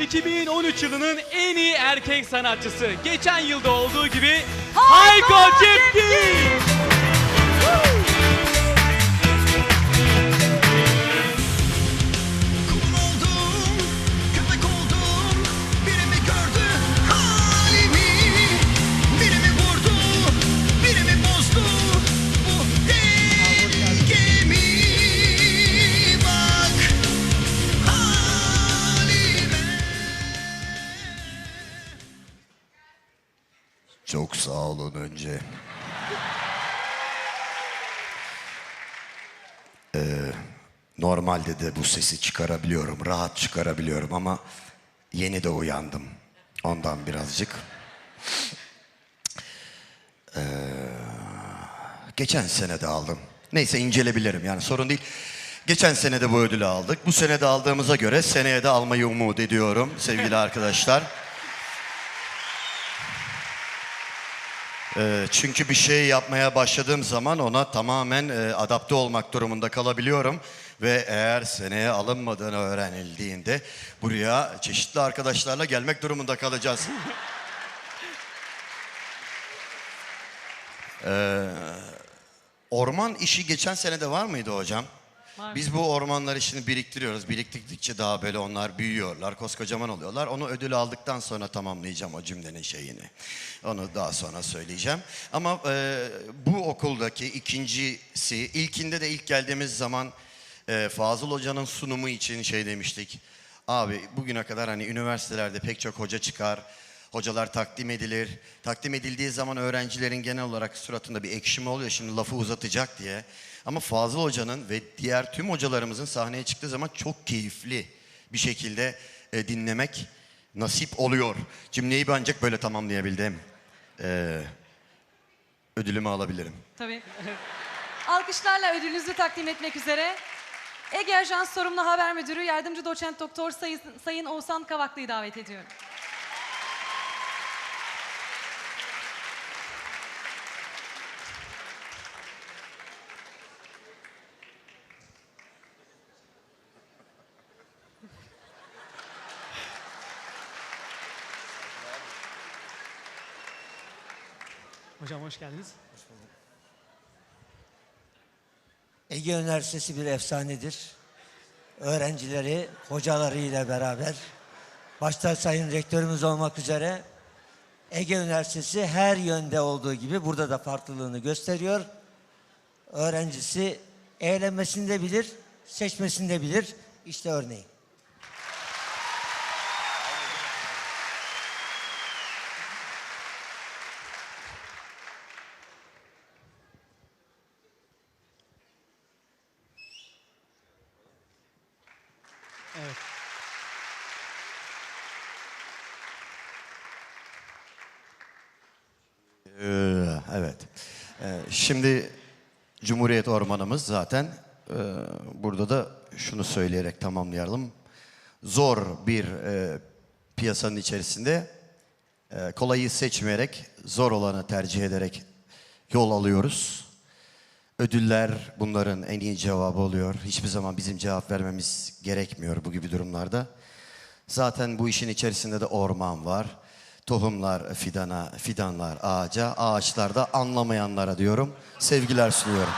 2013 yılının en iyi erkek sanatçısı. Geçen yılda olduğu gibi Hayko Cepkin. Çok sağ olun önce. Normalde de bu sesi çıkarabiliyorum, rahat çıkarabiliyorum ama yeni de uyandım. Ondan birazcık. Ee, geçen sene de aldım. Neyse incelebilirim yani sorun değil. Geçen sene de bu ödülü aldık. Bu sene de aldığımıza göre seneye de almayı umut ediyorum sevgili arkadaşlar. Ee, çünkü bir şey yapmaya başladığım zaman ona tamamen e, adapte olmak durumunda kalabiliyorum. Ve eğer seneye alınmadığını öğrenildiğinde buraya çeşitli arkadaşlarla gelmek durumunda kalacağız. Ee, orman işi geçen sene de var mıydı hocam? Var. Biz bu ormanlar işini biriktiriyoruz. Biriktirdikçe daha böyle onlar büyüyorlar, koskocaman oluyorlar. Onu ödül aldıktan sonra tamamlayacağım o cümlenin şeyini. Onu daha sonra söyleyeceğim. Ama e, bu okuldaki ikincisi, ilkinde de ilk geldiğimiz zaman e, Fazıl Hoca'nın sunumu için şey demiştik. Abi bugüne kadar hani üniversitelerde pek çok hoca çıkar. Hocalar takdim edilir. Takdim edildiği zaman öğrencilerin genel olarak suratında bir ekşime oluyor. Şimdi lafı uzatacak diye. Ama Fazıl Hoca'nın ve diğer tüm hocalarımızın sahneye çıktığı zaman çok keyifli bir şekilde e, dinlemek nasip oluyor. Cümleyi ben ancak böyle tamamlayabildim. Ee, ödülümü alabilirim. Tabii. Alkışlarla ödülünüzü takdim etmek üzere. Ege Ajans Sorumlu Haber Müdürü Yardımcı Doçent Doktor Sayın, Sayın Oğuzhan Kavaklı'yı davet ediyorum. Hocam hoş geldiniz. Ege Üniversitesi bir efsanedir. Öğrencileri, hocalarıyla beraber, başta Sayın Rektörümüz olmak üzere Ege Üniversitesi her yönde olduğu gibi burada da farklılığını gösteriyor. Öğrencisi eğlenmesini de bilir, seçmesini de bilir. İşte örneği. Evet. Ee, evet. Ee, şimdi Cumhuriyet Ormanımız zaten e, burada da şunu söyleyerek tamamlayalım. Zor bir e, piyasanın içerisinde e, kolayı seçmeyerek zor olanı tercih ederek yol alıyoruz. Ödüller bunların en iyi cevabı oluyor. Hiçbir zaman bizim cevap vermemiz gerekmiyor bu gibi durumlarda. Zaten bu işin içerisinde de orman var. Tohumlar fidana, fidanlar ağaca, ağaçlar da anlamayanlara diyorum. Sevgiler sunuyorum.